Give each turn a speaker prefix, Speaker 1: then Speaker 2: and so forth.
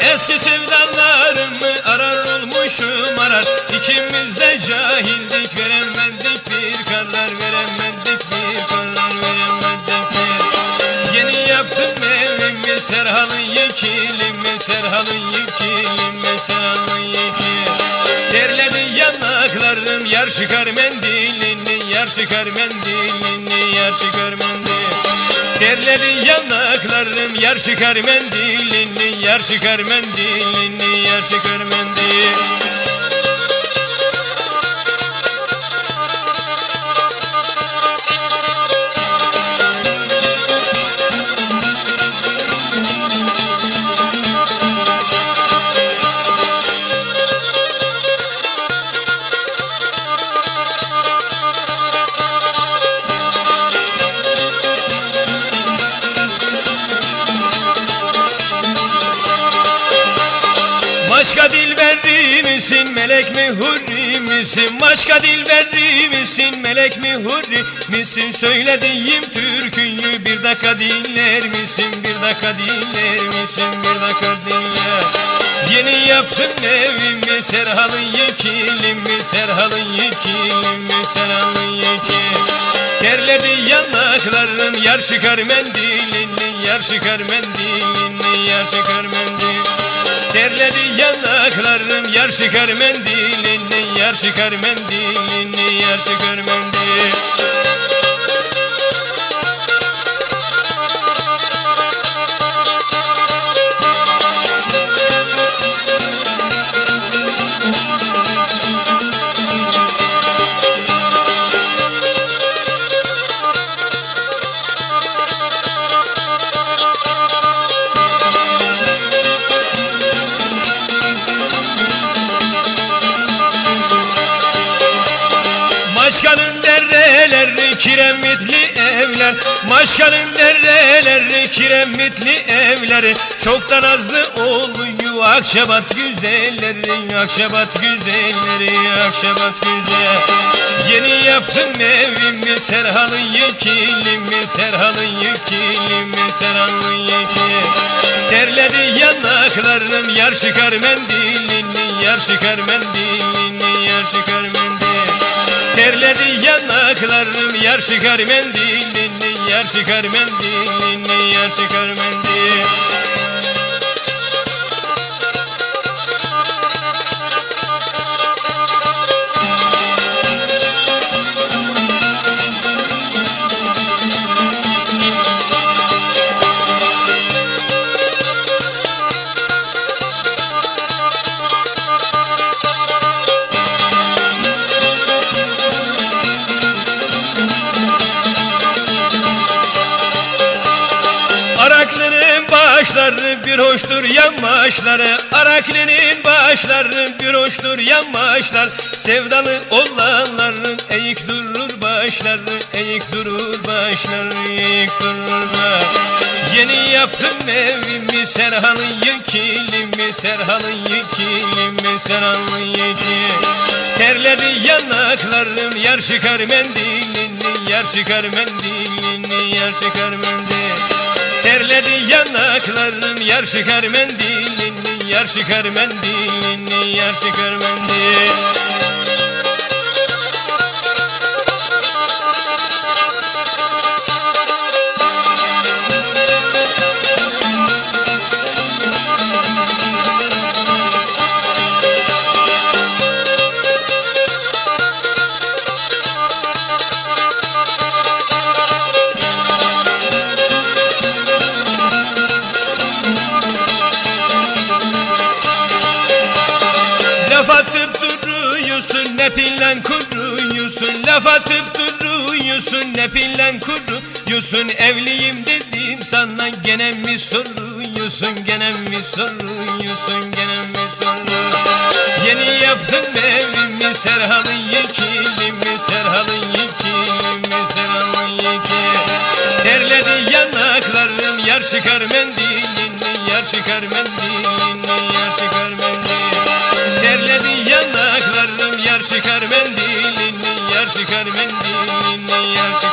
Speaker 1: Eski sevdalarımı arar olmuşum arar. İkimiz de cahildik veremedik bir karar Veremedik bir karar veremedik bir Yeni yaptım evimi serhalı yekilimi Serhalı yekilimi serhalı yekilimi. Terledi yanaklarım yar çıkar mendilini Yar çıkar mendilini yar çıkar mendilini. Terledi yanaklarım yar çıkar mendilini Yar çıkar mendilini yar çıkar mendilini Başka dil verir misin melek mi hurri misin? Başka dil verir misin melek mi hurri misin? Söylediğim türküyü bir dakika dinler misin? Bir dakika dinler misin? Bir dakika dinle Yeni yaptım evimi serhalı yekilimi Serhalı yekilimi serhalı yekilimi Terledi yanaklarım yar çıkar mendilini Yar çıkar mendilini yar çıkar mendilini Terledi yanaklarım yar çıkar mendilini Yar çıkar mendilini yar çıkar mendilini Maşkanın dereleri kiremitli evler. Maşkanın dereleri kiremitli evleri. Çoktan azlı oluyor Akşabat güzelleri Akşabat güzelleri Akşabat güzel. Yeni yaptım evimi Serhalı yekilimi Serhalı yekilimi Serhalı yekilimi Terledi yanaklarım Yar çıkar mendilini Yar çıkar mendilini Yar çıkar mendilini yanaklarım yar çıkar mendilini Yar çıkar mendilini yar çıkar mendilini başları bir hoştur yamaçları Araklı'nın başları bir hoştur yamaçlar Sevdalı olanların eğik durur başları Eğik durur başları eğik durur baş- Yeni yaptım evimi serhalı yekilimi Serhalı yekilimi serhalı yekilimi Terledi yanaklarım yar çıkar mendilini Yar çıkar mendilini yar çıkar mendilini Terledi yanaklarım yar çıkar mendilini Yar çıkar mendilini yar çıkar mendilini atıp duruyorsun ne pillen kuruyorsun? Laf atıp duruyorsun ne pillen kuruyorsun? Evliyim dedim sana gene mi soruyorsun? Gene mi soruyorsun? Gene mi soruyorsun? Yeni yaptım evimi serhalı yekilimi Serhalı yekilimi serhalı yekilimi Terledi yanaklarım yar çıkar mendilini Yar çıkar mendilini mendilini Yar çıkar